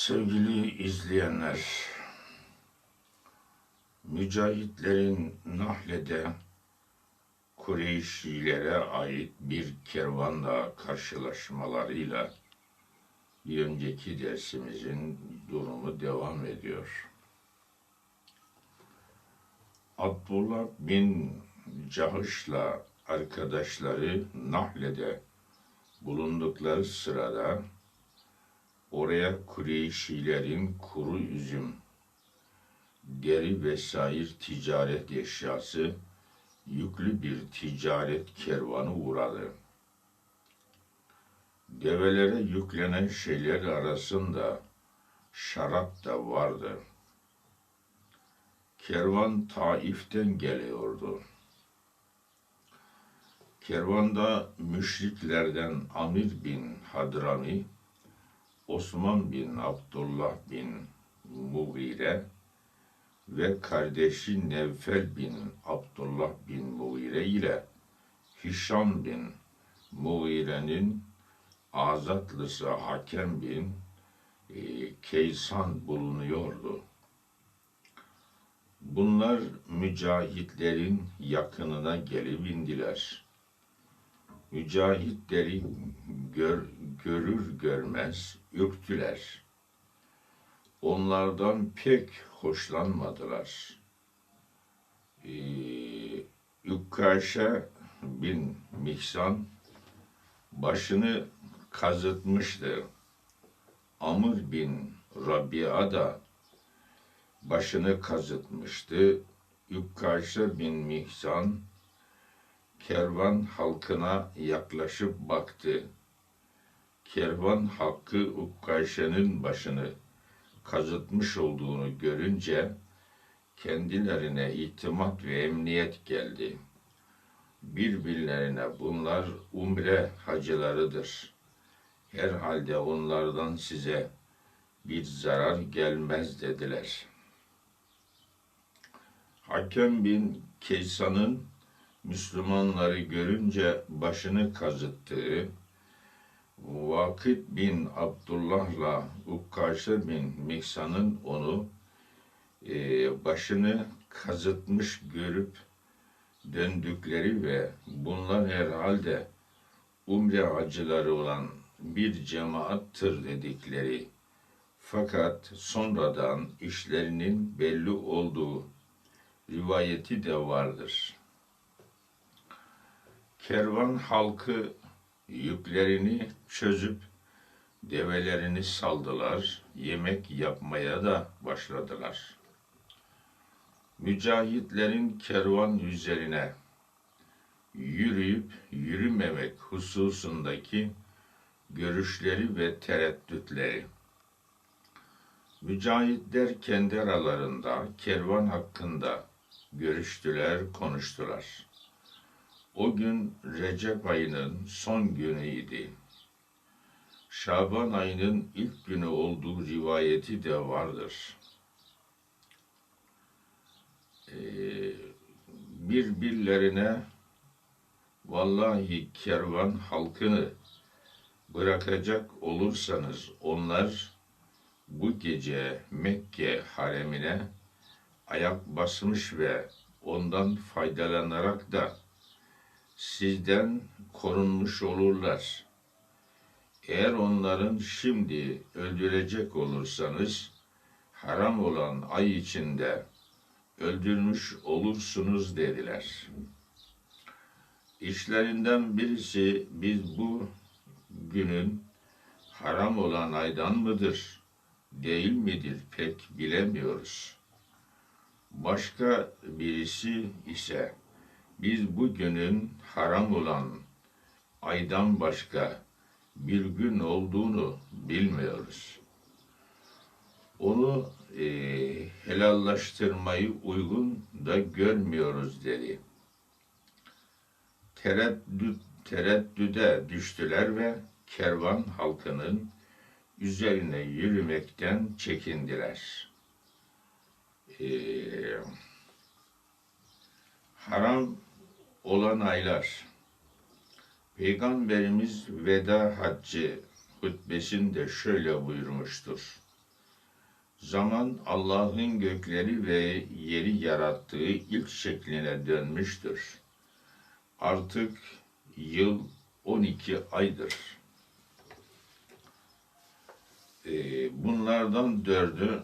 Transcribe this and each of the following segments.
Sevgili izleyenler, mücahitlerin Nahle'de Kureyşilere ait bir kervanla karşılaşmalarıyla bir önceki dersimizin durumu devam ediyor. Abdullah bin Cahış'la arkadaşları Nahle'de bulundukları sırada oraya Kureyşilerin kuru üzüm, deri vesaire ticaret eşyası yüklü bir ticaret kervanı uğradı. Develere yüklenen şeyler arasında şarap da vardı. Kervan Taif'ten geliyordu. Kervanda müşriklerden Amir bin Hadrami, Osman bin Abdullah bin Mughire ve kardeşi Nevfel bin Abdullah bin Mughire ile Hişam bin Mughire'nin azatlısı Hakem bin e, Keysan bulunuyordu. Bunlar mücahitlerin yakınına gelip indiler. Mücahitleri gör, görür görmez ürktüler. Onlardan pek hoşlanmadılar. Ee, Yukkaşa bin Mihsan başını kazıtmıştı. Amr bin Rabia da başını kazıtmıştı. Yukkaşa bin Mihsan kervan halkına yaklaşıp baktı. Kervan halkı Ukkaşe'nin başını kazıtmış olduğunu görünce kendilerine itimat ve emniyet geldi. Birbirlerine bunlar umre hacılarıdır. Herhalde onlardan size bir zarar gelmez dediler. Hakem bin Keysan'ın Müslümanları görünce başını kazıttığı, Vakit bin Abdullah'la Ukkaşe bin Miksan'ın onu e, başını kazıtmış görüp döndükleri ve bunlar herhalde umre acıları olan bir cemaattır dedikleri fakat sonradan işlerinin belli olduğu rivayeti de vardır.'' Kervan halkı yüklerini çözüp develerini saldılar, yemek yapmaya da başladılar. Mücahitlerin kervan üzerine yürüyüp yürümemek hususundaki görüşleri ve tereddütleri. Mücahitler kendi aralarında kervan hakkında görüştüler, konuştular. O gün Recep ayının son günüydü. Şaban ayının ilk günü olduğu rivayeti de vardır. Ee, birbirlerine vallahi kervan halkını bırakacak olursanız onlar bu gece Mekke haremine ayak basmış ve ondan faydalanarak da sizden korunmuş olurlar. Eğer onların şimdi öldürecek olursanız haram olan ay içinde öldürmüş olursunuz dediler. İşlerinden birisi biz bu günün haram olan aydan mıdır, değil midir pek bilemiyoruz. Başka birisi ise biz bu günün haram olan aydan başka bir gün olduğunu bilmiyoruz. Onu e, helallaştırmayı uygun da görmüyoruz dedi. Tereddüt, tereddüde düştüler ve kervan halkının üzerine yürümekten çekindiler. Ee, haram olan aylar. Peygamberimiz veda haccı hutbesinde şöyle buyurmuştur. Zaman Allah'ın gökleri ve yeri yarattığı ilk şekline dönmüştür. Artık yıl 12 aydır. Ee, bunlardan dördü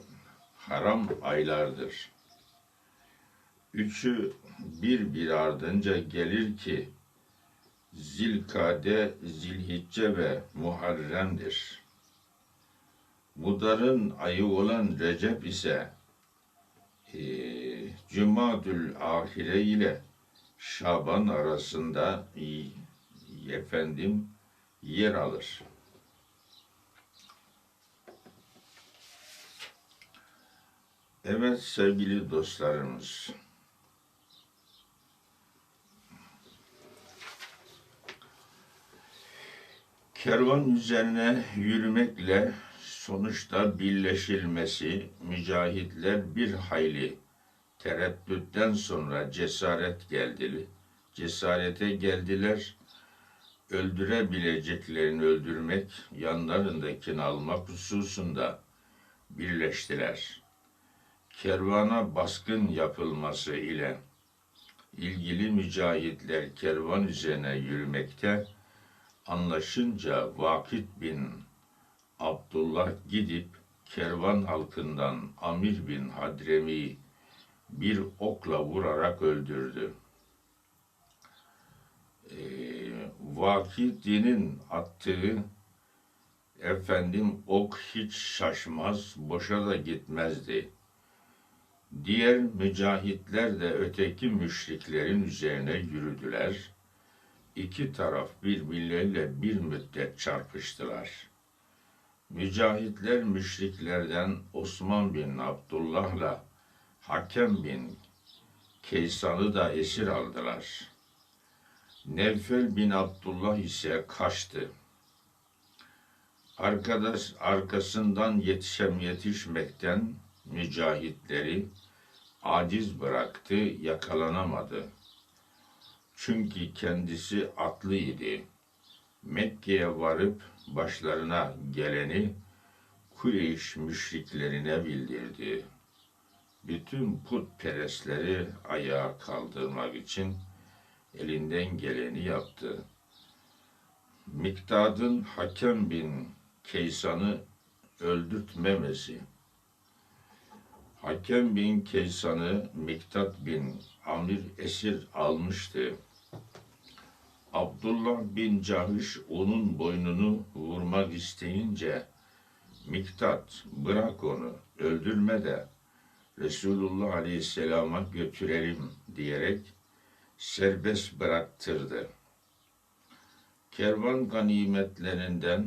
haram aylardır. Üçü bir bir ardınca gelir ki Zilkade, Zilhicce ve Muharrem'dir. Mudar'ın ayı olan Recep ise e, Cumadül Ahire ile Şaban arasında e, efendim yer alır. Evet sevgili dostlarımız. Kervan üzerine yürümekle sonuçta birleşilmesi mücahitler bir hayli tereddütten sonra cesaret geldi. Cesarete geldiler. Öldürebileceklerini öldürmek, yanlarındakini almak hususunda birleştiler. Kervana baskın yapılması ile ilgili mücahitler kervan üzerine yürümekte anlaşınca Vakit bin Abdullah gidip kervan halkından Amir bin Hadremi bir okla vurarak öldürdü. Ee, Vakit'inin attığı efendim ok hiç şaşmaz, boşa da gitmezdi. Diğer mücahitler de öteki müşriklerin üzerine yürüdüler. İki taraf birbirleriyle bir müddet çarpıştılar. Mücahitler müşriklerden Osman bin Abdullah'la Hakem bin Keysan'ı da esir aldılar. Nevfel bin Abdullah ise kaçtı. Arkadaş arkasından yetişem yetişmekten mücahitleri aciz bıraktı, yakalanamadı. Çünkü kendisi atlıydı. Mekke'ye varıp başlarına geleni Kureyş müşriklerine bildirdi. Bütün putperestleri ayağa kaldırmak için elinden geleni yaptı. Miktad'ın Hakem bin Keysan'ı öldürtmemesi, Hakem bin Keysan'ı Miktat bin Amir esir almıştı. Abdullah bin Cahış onun boynunu vurmak isteyince Miktat bırak onu öldürme de Resulullah Aleyhisselam'a götürelim diyerek serbest bıraktırdı. Kervan ganimetlerinden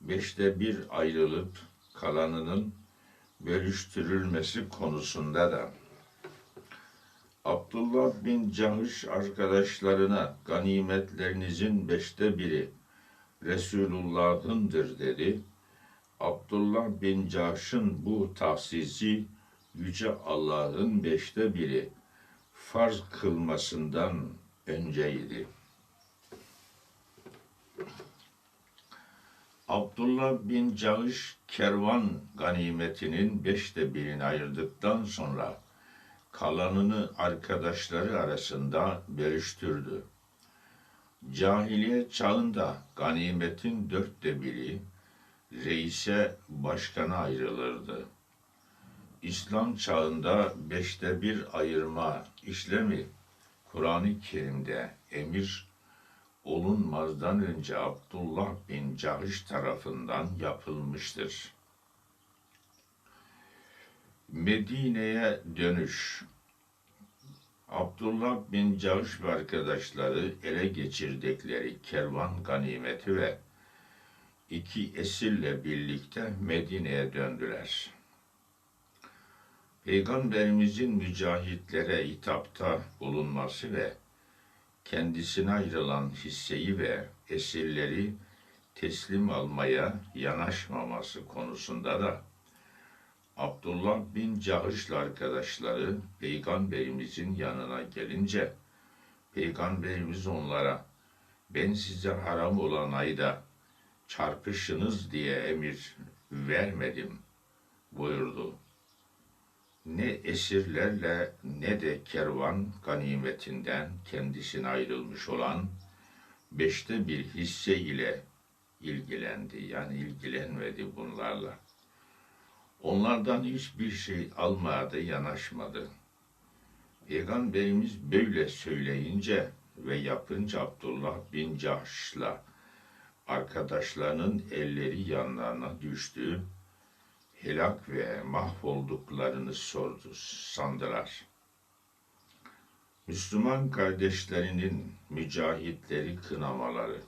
beşte bir ayrılıp kalanının bölüştürülmesi konusunda da Abdullah bin Cahış arkadaşlarına ganimetlerinizin beşte biri Resulullah'ındır dedi. Abdullah bin Cahş'ın bu tahsisi Yüce Allah'ın beşte biri farz kılmasından önceydi. Abdullah bin Cahış kervan ganimetinin beşte birini ayırdıktan sonra kalanını arkadaşları arasında bölüştürdü. Cahiliye çağında ganimetin dörtte biri reise başkana ayrılırdı. İslam çağında beşte bir ayırma işlemi Kur'an-ı Kerim'de emir olunmazdan önce Abdullah bin Cahış tarafından yapılmıştır. Medine'ye dönüş Abdullah bin Cahış ve arkadaşları ele geçirdikleri kervan ganimeti ve iki esirle birlikte Medine'ye döndüler. Peygamberimizin mücahitlere hitapta bulunması ve kendisine ayrılan hisseyi ve esirleri teslim almaya yanaşmaması konusunda da Abdullah bin Cahış'la arkadaşları Peygamberimizin yanına gelince Peygamberimiz onlara ben size haram olan ayda çarpışınız diye emir vermedim. buyurdu. Ne esirlerle ne de kervan ganimetinden kendisine ayrılmış olan beşte bir hisse ile ilgilendi. Yani ilgilenmedi bunlarla. Onlardan hiçbir şey almadı, yanaşmadı. Peygamberimiz böyle söyleyince ve yapınca Abdullah bin Cahş'la arkadaşlarının elleri yanlarına düştü. Helak ve mahvolduklarını sordu, sandılar. Müslüman kardeşlerinin mücahitleri kınamaları.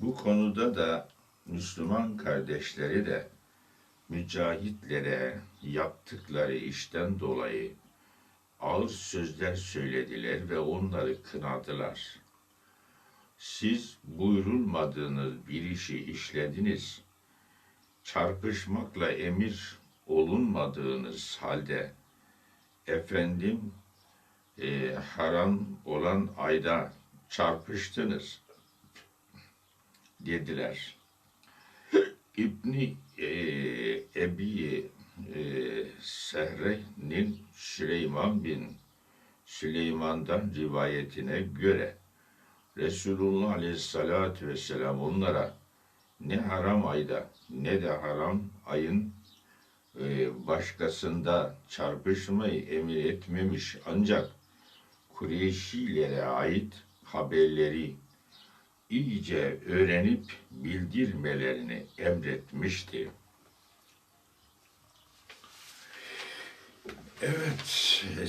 Bu konuda da Müslüman kardeşleri de mücahitlere yaptıkları işten dolayı ağır sözler söylediler ve onları kınadılar. Siz buyurulmadığınız bir işi işlediniz. Çarpışmakla emir olunmadığınız halde efendim e, haram olan ayda çarpıştınız dediler. İbni Ebi e, Sehre'nin Süleyman bin Süleyman'dan rivayetine göre Resulullah Aleyhisselatü Vesselam onlara ne haram ayda ne de haram ayın e, başkasında çarpışmayı emir etmemiş. Ancak Kureyşilere ait haberleri iyice öğrenip bildirmelerini emretmişti. Evet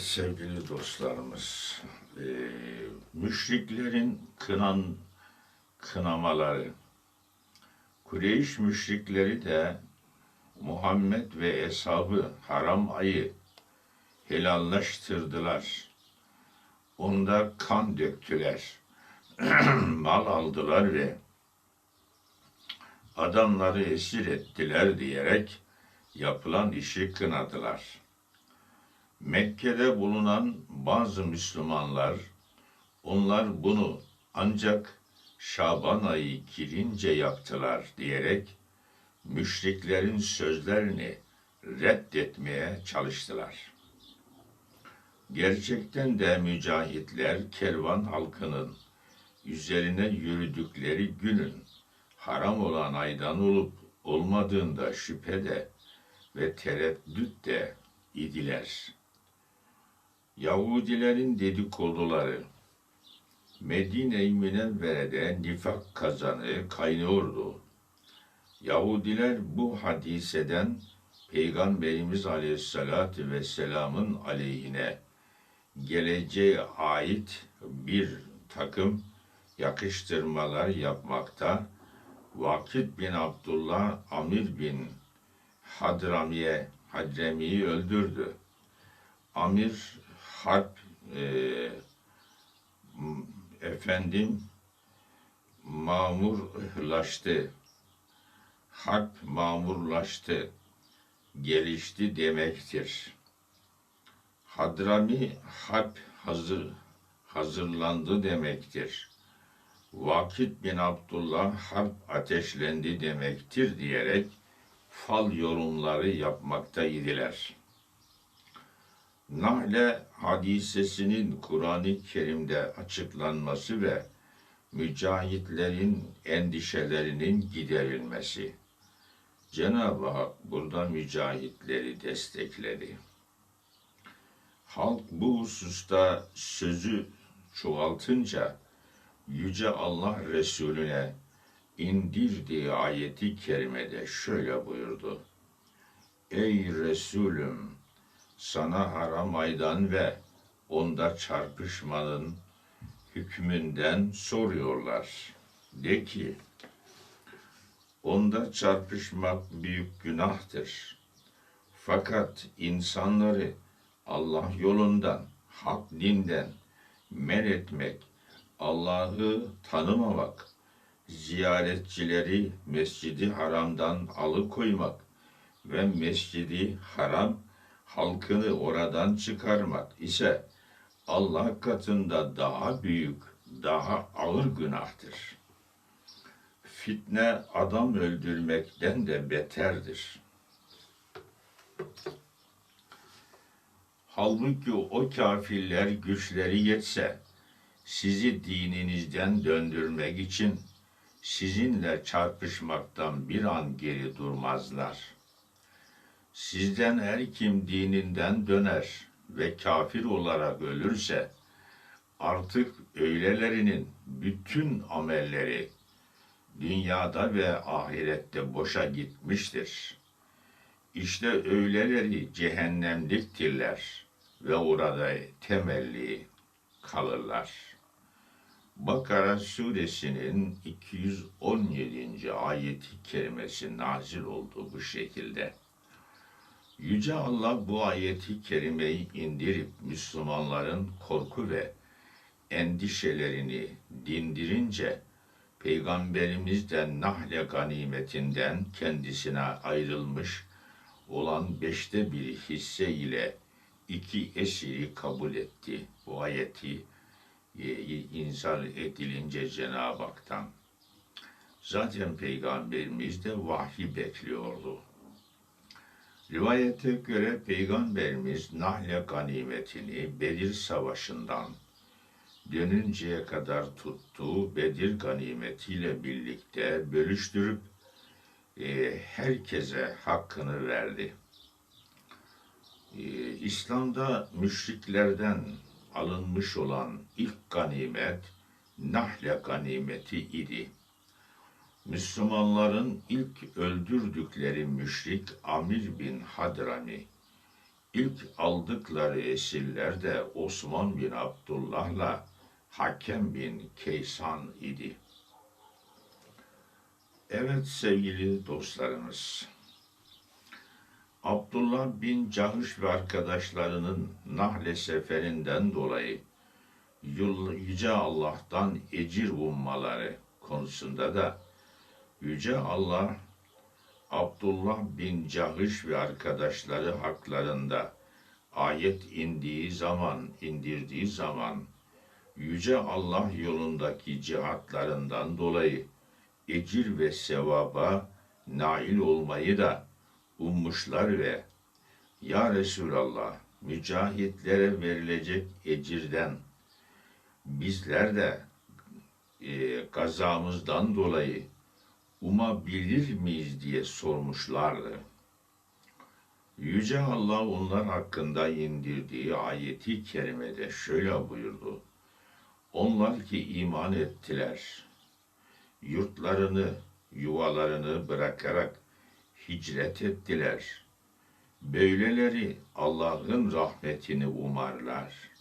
sevgili dostlarımız, e, müşriklerin kınan kınamaları, Kureyş müşrikleri de Muhammed ve eshabı haram ayı helallaştırdılar. Onda kan döktüler. mal aldılar ve adamları esir ettiler diyerek yapılan işi kınadılar. Mekke'de bulunan bazı Müslümanlar onlar bunu ancak Şaban ayı girince yaptılar diyerek müşriklerin sözlerini reddetmeye çalıştılar. Gerçekten de mücahitler kervan halkının üzerine yürüdükleri günün haram olan aydan olup olmadığında şüphe de ve tereddüt de idiler. Yahudilerin dedikoduları Medine-i Münevvere'de nifak kazanı kaynıyordu. Yahudiler bu hadiseden Peygamberimiz Aleyhisselatü Vesselam'ın aleyhine geleceğe ait bir takım yakıştırmalar yapmakta Vakit bin Abdullah Amir bin Hadramiye Hadremi'yi öldürdü. Amir harp e, efendim mamurlaştı. Harp mamurlaştı, gelişti demektir. Hadrami harp hazır hazırlandı demektir. Vakit bin Abdullah harp ateşlendi demektir diyerek fal yorumları yapmakta idiler. Nahle hadisesinin Kur'an-ı Kerim'de açıklanması ve mücahitlerin endişelerinin giderilmesi. Cenab-ı Hak burada mücahitleri destekledi. Halk bu hususta sözü çoğaltınca Yüce Allah Resulüne indirdiği ayeti kerimede şöyle buyurdu. Ey Resulüm sana haram aydan ve onda çarpışmanın hükmünden soruyorlar. De ki, onda çarpışmak büyük günahtır. Fakat insanları Allah yolundan, hak dinden men etmek Allah'ı tanımamak, ziyaretçileri mescidi haramdan alıkoymak ve mescidi haram halkını oradan çıkarmak ise Allah katında daha büyük, daha ağır günahtır. Fitne adam öldürmekten de beterdir. Halbuki o kafirler güçleri yetse, sizi dininizden döndürmek için sizinle çarpışmaktan bir an geri durmazlar. Sizden her kim dininden döner ve kafir olarak ölürse artık öylelerinin bütün amelleri dünyada ve ahirette boşa gitmiştir. İşte öyleleri cehennemliktirler ve orada temelli kalırlar. Bakara suresinin 217. ayeti kerimesi nazil oldu bu şekilde. Yüce Allah bu ayeti kerimeyi indirip Müslümanların korku ve endişelerini dindirince Peygamberimizden nahle ganimetinden kendisine ayrılmış olan beşte bir hisse ile iki esiri kabul etti. Bu ayeti inzal edilince Cenab-ı Hak'tan. Zaten Peygamberimiz de vahyi bekliyordu. Rivayete göre Peygamberimiz Nahle ganimetini Bedir Savaşı'ndan dönünceye kadar tuttuğu Bedir ganimetiyle birlikte bölüştürüp e, herkese hakkını verdi. E, İslam'da müşriklerden alınmış olan ilk ganimet Nahle ganimeti idi. Müslümanların ilk öldürdükleri müşrik Amir bin Hadrami, ilk aldıkları esirler de Osman bin Abdullah'la Hakem bin Keysan idi. Evet sevgili dostlarımız, Abdullah bin Cahış ve arkadaşlarının Nahle seferinden dolayı Yüce Allah'tan ecir ummaları konusunda da Yüce Allah Abdullah bin Cahış ve arkadaşları haklarında ayet indiği zaman, indirdiği zaman Yüce Allah yolundaki cihatlarından dolayı ecir ve sevaba nail olmayı da ummuşlar ve Ya Resulallah mücahitlere verilecek ecirden bizler de e, gazamızdan dolayı umabilir miyiz diye sormuşlardı. Yüce Allah onlar hakkında indirdiği ayeti kerimede şöyle buyurdu. Onlar ki iman ettiler, yurtlarını, yuvalarını bırakarak hicret ettiler. Böyleleri Allah'ın rahmetini umarlar.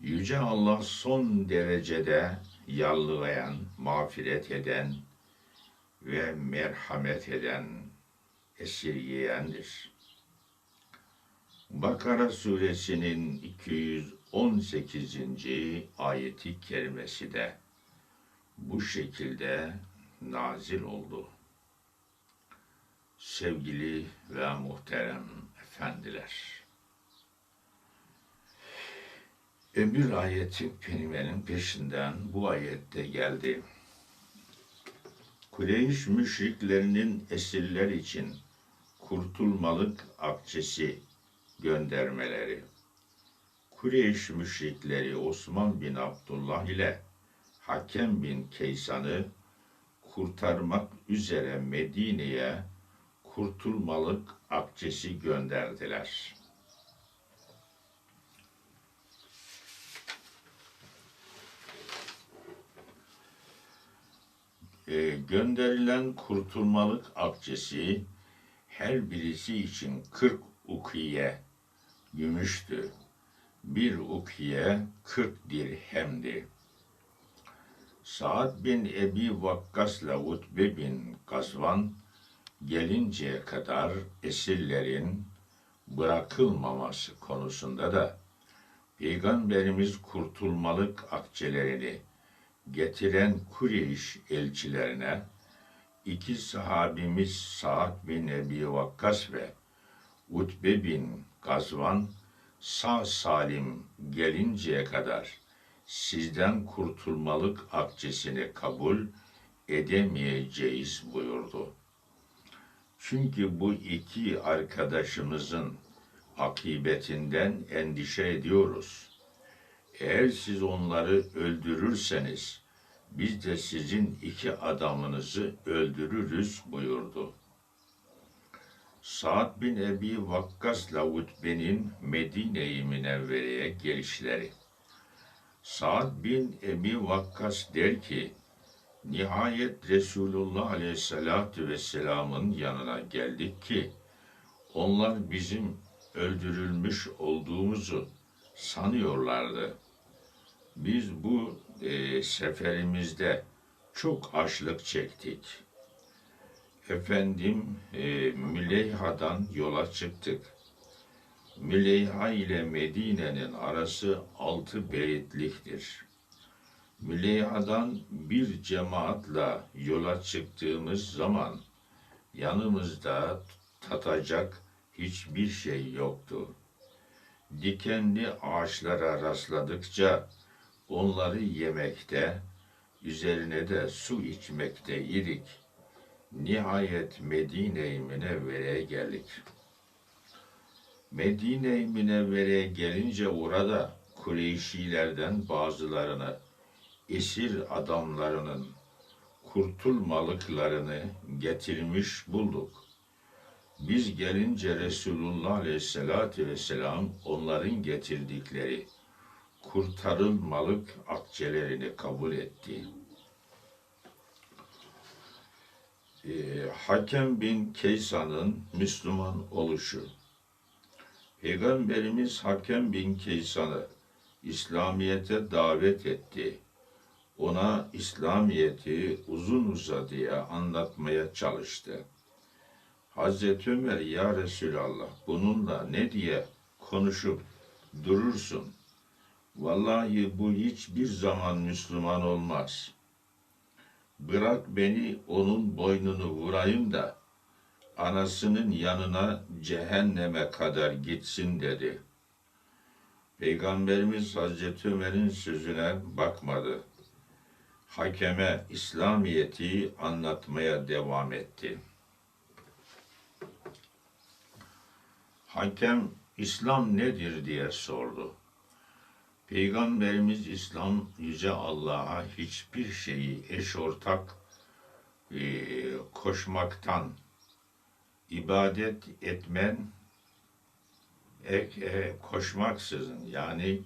Yüce Allah son derecede yallıgayan, mağfiret eden ve merhamet eden, esirgeyendir. Bakara suresinin 218. ayeti kerimesi de bu şekilde nazil oldu. Sevgili ve muhterem efendiler. Öbür ayeti kelimenin peşinden bu ayette geldi. Kureyş müşriklerinin esirler için kurtulmalık akçesi göndermeleri. Kureyş müşrikleri Osman bin Abdullah ile Hakem bin Keysan'ı kurtarmak üzere Medine'ye kurtulmalık akçesi gönderdiler. E, gönderilen kurtulmalık akçesi her birisi için 40 ukiye gümüştü. Bir ukiye 40 dirhemdi. Saad bin Ebi Vakkas'la Utbe bin Gazvan gelinceye kadar esirlerin bırakılmaması konusunda da Peygamberimiz kurtulmalık akçelerini getiren Kureyş elçilerine iki sahabimiz Sa'd bin Ebi Vakkas ve Utbe bin Gazvan sağ salim gelinceye kadar sizden kurtulmalık akçesini kabul edemeyeceğiz buyurdu. Çünkü bu iki arkadaşımızın akibetinden endişe ediyoruz. Eğer siz onları öldürürseniz biz de sizin iki adamınızı öldürürüz buyurdu. Sa'd bin Ebi Vakkas'la Utbe'nin Medine-i Münevvere'ye gelişleri. Sa'd bin Ebi Vakkas der ki, Nihayet Resulullah Aleyhisselatü Vesselam'ın yanına geldik ki, onlar bizim öldürülmüş olduğumuzu sanıyorlardı. Biz bu e, seferimizde çok açlık çektik. Efendim e, Müleyha'dan yola çıktık. Müleyha ile Medine'nin arası altı beyitliktir. Müleyha'dan bir cemaatla yola çıktığımız zaman yanımızda tatacak hiçbir şey yoktu. Dikenli ağaçlara rastladıkça onları yemekte, üzerine de su içmekte idik. Nihayet Medine-i Münevvere'ye geldik. Medine-i Münevvere'ye gelince orada Kureyşilerden bazılarını, esir adamlarının kurtulmalıklarını getirmiş bulduk. Biz gelince Resulullah Aleyhisselatü Vesselam onların getirdikleri kurtarılmalık akçelerini kabul etti. Ee, Hakem bin Keysan'ın Müslüman oluşu. Peygamberimiz Hakem bin Keysan'ı İslamiyet'e davet etti. Ona İslamiyet'i uzun uzadıya anlatmaya çalıştı. Hazreti Ömer ya Resulallah bununla ne diye konuşup durursun? Vallahi bu hiçbir zaman Müslüman olmaz. Bırak beni onun boynunu vurayım da anasının yanına cehenneme kadar gitsin dedi. Peygamberimiz Hazreti Ömer'in sözüne bakmadı. Hakeme İslamiyet'i anlatmaya devam etti.'' Hakem İslam nedir diye sordu. Peygamberimiz İslam yüce Allah'a hiçbir şeyi eş ortak e, koşmaktan ibadet etmen ek, e, koşmaksızın yani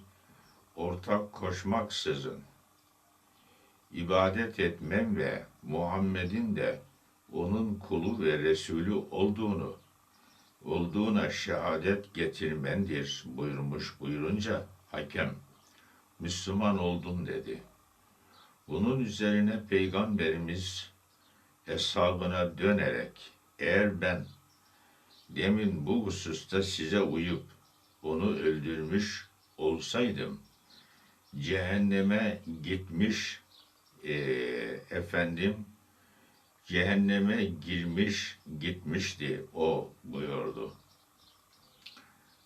ortak koşmaksızın ibadet etmem ve Muhammed'in de onun kulu ve Resulü olduğunu olduğuna şehadet getirmendir buyurmuş buyurunca hakem Müslüman oldun dedi. Bunun üzerine Peygamberimiz hesabına dönerek eğer ben demin bu hususta size uyup onu öldürmüş olsaydım cehenneme gitmiş e, efendim cehenneme girmiş gitmişti o buyurdu.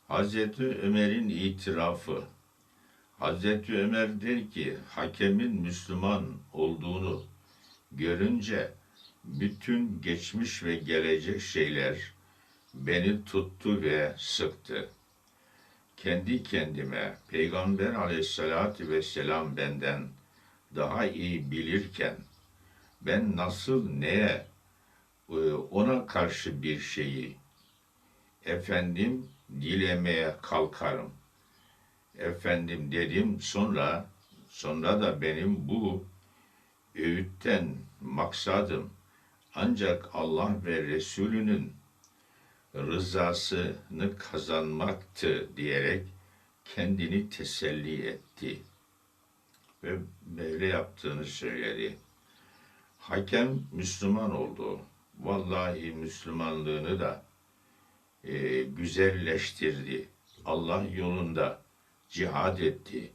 Hazreti Ömer'in itirafı Hazreti Ömer der ki hakemin Müslüman olduğunu görünce bütün geçmiş ve gelecek şeyler beni tuttu ve sıktı. Kendi kendime Peygamber aleyhissalatü vesselam benden daha iyi bilirken ben nasıl neye e, ona karşı bir şeyi efendim dilemeye kalkarım. Efendim dedim sonra sonra da benim bu öğütten maksadım ancak Allah ve Resulünün rızasını kazanmaktı diyerek kendini teselli etti ve böyle yaptığını söyledi. Hakem Müslüman oldu. Vallahi Müslümanlığını da e, güzelleştirdi. Allah yolunda cihad etti.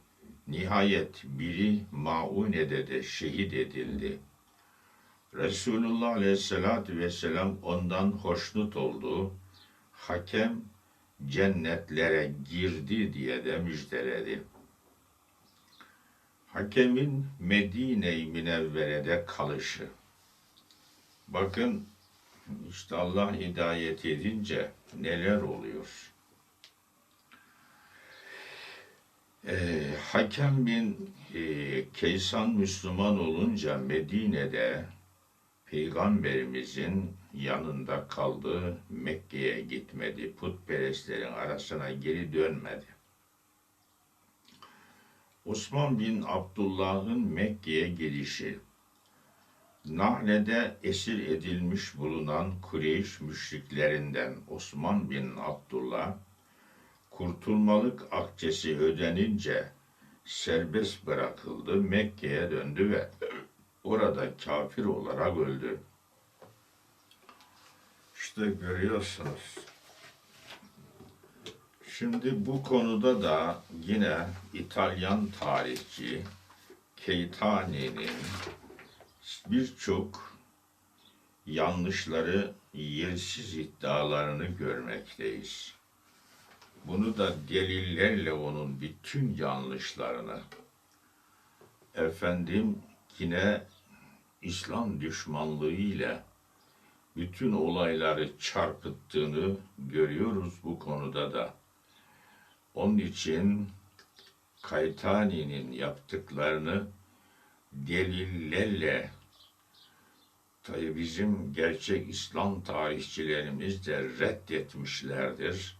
Nihayet biri Maune'de de şehit edildi. Resulullah Aleyhisselatü Vesselam ondan hoşnut oldu. Hakem cennetlere girdi diye de müjdeledi. Hakemin Medine-i Münevvere'de kalışı. Bakın işte Allah hidayet edince neler oluyor. Ee, Hakem bin e, Kaysan Müslüman olunca Medine'de Peygamberimizin yanında kaldı, Mekke'ye gitmedi, putperestlerin arasına geri dönmedi. Osman bin Abdullah'ın Mekke'ye gelişi, Nahle'de esir edilmiş bulunan Kureyş müşriklerinden Osman bin Abdullah, kurtulmalık akçesi ödenince serbest bırakıldı, Mekke'ye döndü ve orada kafir olarak öldü. İşte görüyorsunuz. Şimdi bu konuda da yine İtalyan tarihçi Keitani'nin birçok yanlışları, yersiz iddialarını görmekteyiz. Bunu da delillerle onun bütün yanlışlarını efendim yine İslam düşmanlığı ile bütün olayları çarpıttığını görüyoruz bu konuda da. Onun için Kaytani'nin yaptıklarını delillerle tabi bizim gerçek İslam tarihçilerimiz de reddetmişlerdir.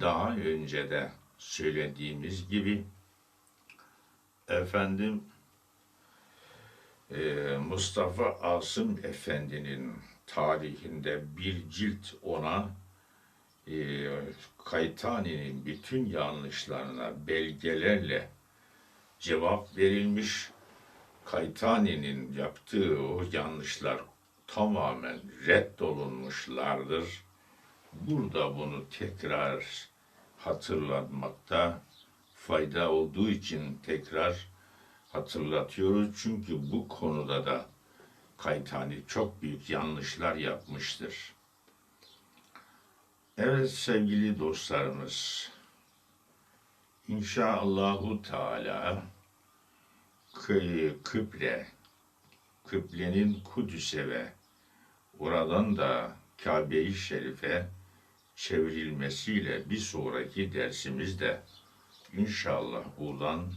Daha önce de söylediğimiz gibi efendim e, Mustafa Asım Efendi'nin tarihinde bir cilt ona e, Kaytani'nin bütün yanlışlarına belgelerle cevap verilmiş. Kaytani'nin yaptığı o yanlışlar tamamen reddolunmuşlardır. Burada bunu tekrar hatırlatmakta fayda olduğu için tekrar hatırlatıyoruz. Çünkü bu konuda da Kaytani çok büyük yanlışlar yapmıştır. Evet sevgili dostlarımız, İnşaallahu Teala Kı- Kıble, Kıblenin Kudüs'e ve oradan da Kabe-i Şerif'e çevrilmesiyle bir sonraki dersimizde inşallah buradan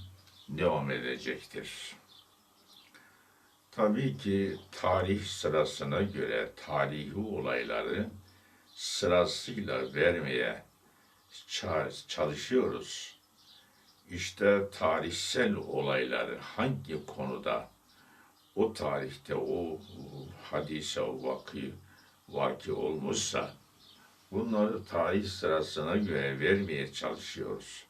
devam edecektir. Tabii ki tarih sırasına göre tarihi olayları sırasıyla vermeye ça- çalışıyoruz. İşte tarihsel olayları hangi konuda o tarihte o hadise o vaki, vaki olmuşsa bunları tarih sırasına göre vermeye çalışıyoruz.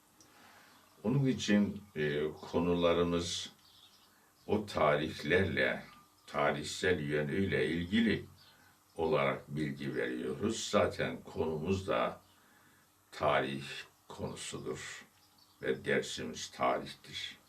Onun için e, konularımız o tarihlerle, tarihsel yönüyle ilgili olarak bilgi veriyoruz. Zaten konumuz da tarih konusudur ve dersimiz tarihtir.